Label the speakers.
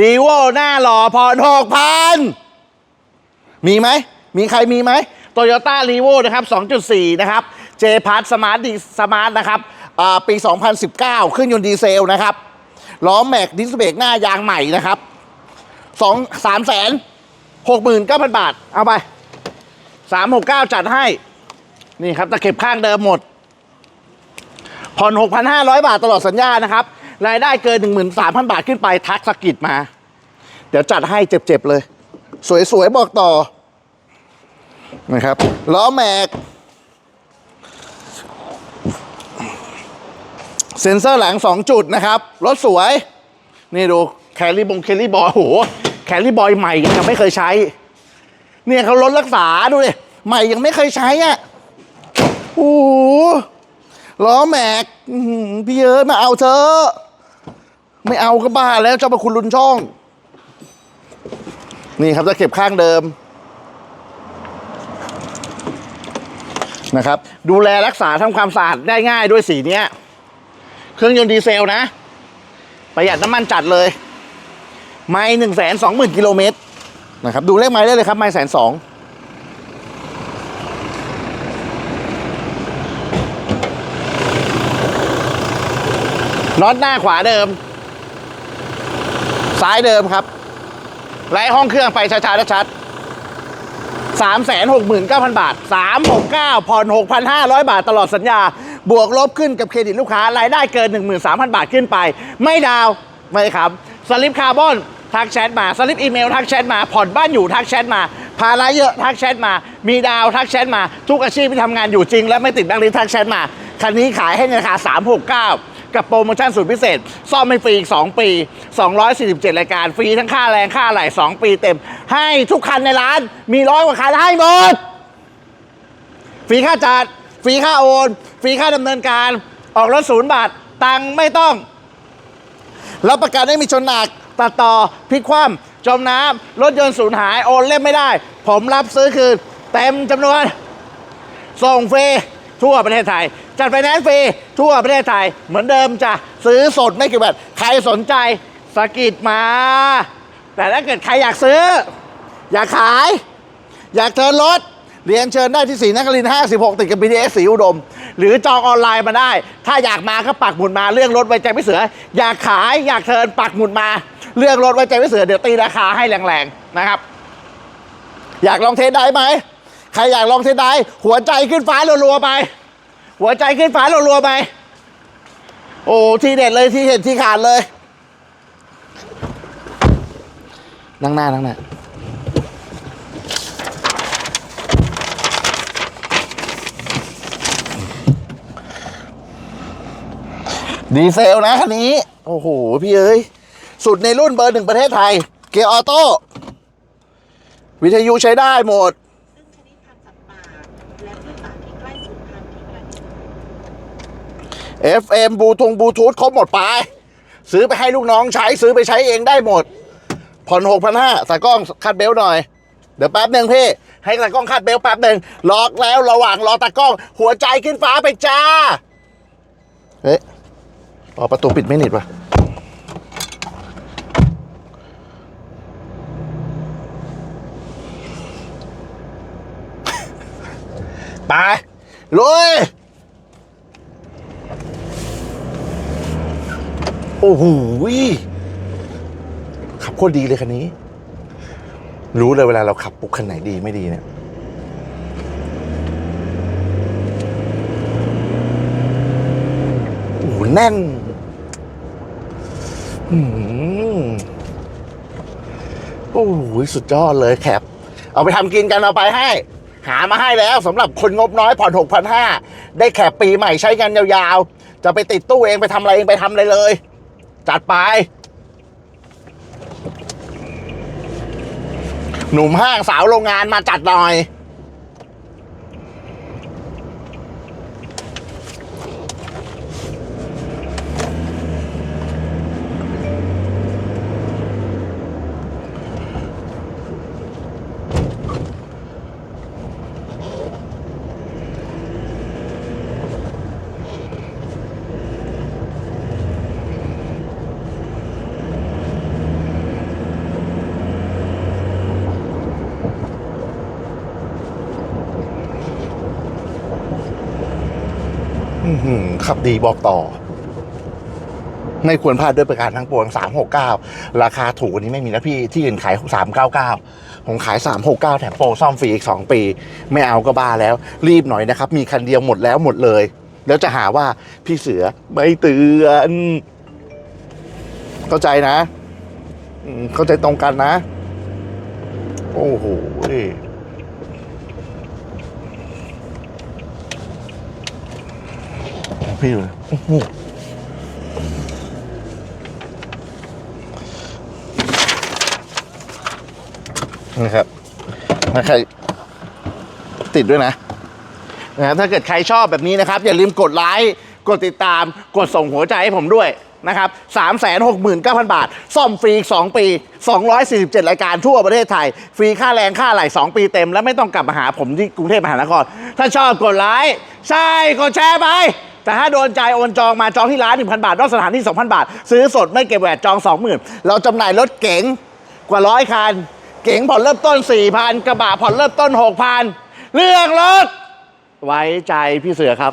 Speaker 1: รีโวหน้าหล่อพรหกพันมีไหม มีใครมีไหมโตโยต้ารีโวนะครับ 2.4 นะครับ เจพาร์ทสมาร์ทดีสมาร์ทนะครับอ่าปี 2019 เครื่องยนต์ดีเซลนะครับ ล้อแม็กดิสเบรกหน้ายางใหม่นะครับสองสามแสนหกหมื่นเก้าพันบาท เอาไปสามหกเก้าจัดให้ นี่ครับตะเข็บข้างเดิมหมดผ่อน6,500 บาทตลอดสัญญานะครับ รายได้เกิน 13,000 บาทขึ้นไปทักสกิดมา เดี๋ยวจัดให้เจ็บๆเลย สวยๆ บอกต่อนะครับล้อแม็ก เซ็นเซอร์หลัง 2 จุดนะครับ รถสวย นี่ดู แคลรี่บงแคลรี่บอยโอ้โหแคลรี่บอยใหม่ยังไม่เคยใช้ เนี่ยเขาลดรักษาดูดิใหม่ยังไม่เคยใช้อะโอ้โหล้อแม็กพี่เอ๋มาเอาเธอ ไม่เอาก็บ้าแล้วเจ้าประคุณลุนช่อง นี่ครับตะเข็บข้างเดิมนะครับ ดูแลรักษาทำความสะอาดได้ง่ายด้วยสีเนี้ยเครื่องยนต์ดีเซลนะ ประหยัดน้ำมันจัดเลย ไม่หนึ่งแสนสองหมื่นกิโลเมตรนะครับ ดูเลขไม้ได้เลยครับ ไม่แสนสองน็อตหน้าขวาเดิม ซ้ายเดิมครับไล่ห้องเครื่องไปช้าๆชัดสามแสนหกหมื่นเก้าพันบาทสามหกเก้าผ่อนหกพันห้าร้อยบาทตลอดสัญญา บวกลบขึ้นกับเครดิตลูกค้ารายได้เกินหนึ่งหมื่นสามพันบาทขึ้นไป ไม่ดาวไม่ครับ สลิปคาร์บอนทักแชทมาสลิปอีเมลทักแชทมาผ่อนบ้านอยู่ทักแชทมาภาระเยอะทักแชทมา มีดาวทักแชทมา ทุกอาชีพที่ทำงานอยู่จริง และไม่ติดแบงค์ลิสทักแชทมา คันนี้ขายให้ในราคา369 กับโปรโมชั่นสุดพิเศษ ซ่อมไม่ฟรีอีก 2 ปี 247 รายการ ฟรีทั้งค่าแรงค่าไหล่2 ปีเต็ม ให้ทุกคันในร้าน มีร้อยกว่าคันให้หมด ฟรีค่าจัด ฟรีค่าโอน ฟรีค่าดำเนินการ ออกรถศูนย์บาท ตังไม่ต้อง รับประกันไม่มีชนหนัก ตัดต่อพลิกคว่ำจมน้ำรถยนต์สูญหาย โอนเล่มไม่ได้ ผมรับซื้อคืนเต็มจำนวน ส่งฟรี ทั่วประเทศไทย จัดไฟแนนซ์ฟรีทั่วประเทศไทย เหมือนเดิมจ้ะซื้อสดไม่กี่บาทใครสนใจสกิดมา แต่ถ้าเกิดใครอยากซื้อ อยากขาย อยากเชิญรถเรียนเชิญได้ที่สีนคริน 56 ติดกับ BTS สีอุดม หรือจองออนไลน์มาได้ ถ้าอยากมาก็ปักหมุดมาเรื่องรถไว้ใจไม่เสือ อยากขายอยากเชิญปักหมุดมา เรื่องรถไว้ใจไม่เสือ เดี๋ยวตีราคาให้แรงๆนะครับ อยากลองเทสได้ไหม ใครอยากลองเทสได้หัวใจขึ้นฟ้ารัวๆไป หัวใจขึ้นฟ้ารัวๆไป โอ้ทีเด็ดเลยที่เห็นที่ขาดเลยนั่งหน้านั่งหน้าดีเซลนะคันนี้ โอ้โห พี่เอ้ย สุดในรุ่นเบอร์หนึ่งประเทศไทย เกียร์ออโต้ วิทยุใช้ได้หมด
Speaker 2: ซึ่งชนิดพันธุ์สัตว์ป่าและพืชป่าที่ใกล้สูญพันธุ์ที่ประเทศ
Speaker 1: FM บลูทงบลูทูธครบหมดไป ซื้อไปให้ลูกน้องใช้ซื้อไปใช้เองได้หมด ผ่อนหกพันห้าตากล้องคัดเบลต์หน่อย เดี๋ยวแป๊บหนึ่งพี่ ให้ตากล้องคัดเบลต์แป๊บหนึ่งล็อกแล้วระหว่างรอตากล้อง หัวใจขึ้นฟ้าไปจ้าเฮ้ยอ๋อประตูปิดไม่หนิดว่ะไปลุย อ้โหขับโคตรดีเลยคันนี้ รู้เลยเวลาเราขับปุ๊บคันไหนดีไม่ดีเนี่ยโอ้โหแน่นโอ้โหสุดยอดเลยแคปเอาไปทำกินกันเอาไปให้ หามาให้แล้วสำหรับคนงบน้อยผ่อนหกพันห้าได้แคปปีใหม่ใช้กันยาวๆ จะไปติดตู้เองไปทำอะไรเองไปทำอะไรเลย จัดไป หนุ่มห้างสาวโรงงานมาจัดหน่อย ขับดีบอกต่อ ไม่ควรพลาดด้วยประการทั้งปวง 369 ราคาถูกกว่านี้ไม่มีนะพี่ ที่อื่นขาย 399 ผมขาย 369 แถมโปรซ่อมฟรีอีก 2 ปี ไม่เอาก็บ้าแล้ว รีบหน่อยนะครับ มีคันเดียวหมดแล้วหมดเลย แล้วจะหาว่าพี่เสือไม่เตือน เข้าใจนะ เข้าใจตรงกันนะ โอ้โห พี่ดูนะโอ้โหนะครับถ้าใครติดด้วยนะนะครับถ้าเกิดใครชอบแบบนี้นะครับ อย่าลืมกดไลค์กดติดตามกดส่งหัวใจให้ผมด้วยนะครับ3 6 9 0 0 0 บาท ซ่อมฟรีอีก2ปี 247 รายการทั่วประเทศไทย ฟรีค่าแรงค่าไหล2ปีเต็ม และไม่ต้องกลับมาหาผมที่กรุงเทพมหานคร ถ้าชอบกดไลค์ ใช่ กดแชร์ไป แต่ถ้าโดนใจโอนจองมาจองที่ร้าน1,000 บาทนอกสถานที่ 2,000 บาท ซื้อสดไม่เก็บแหวนจอง 20,000 เราจำหน่ายรถเก๋งกว่าร้อยคัน เก๋งผ่อนเริ่มต้น 4,000 กระบะผ่อนเริ่มต้น 6,000 เรื่องรถ ไว้ใจพี่เสือครับ